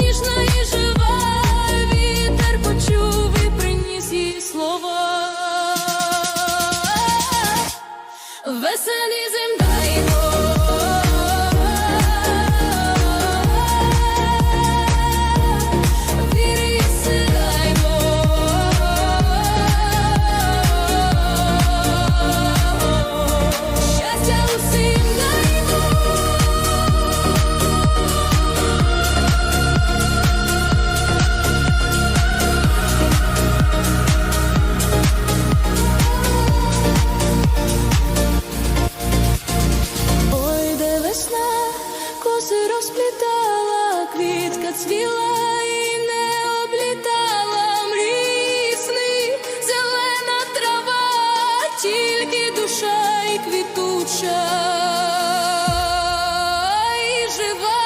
ніжна і жива, вітер почув і приніс їй слова, веселі земля. Коси розплітала, квітка цвіла і не облітала сни, зелена трава, тільки душа і квітуча і жива.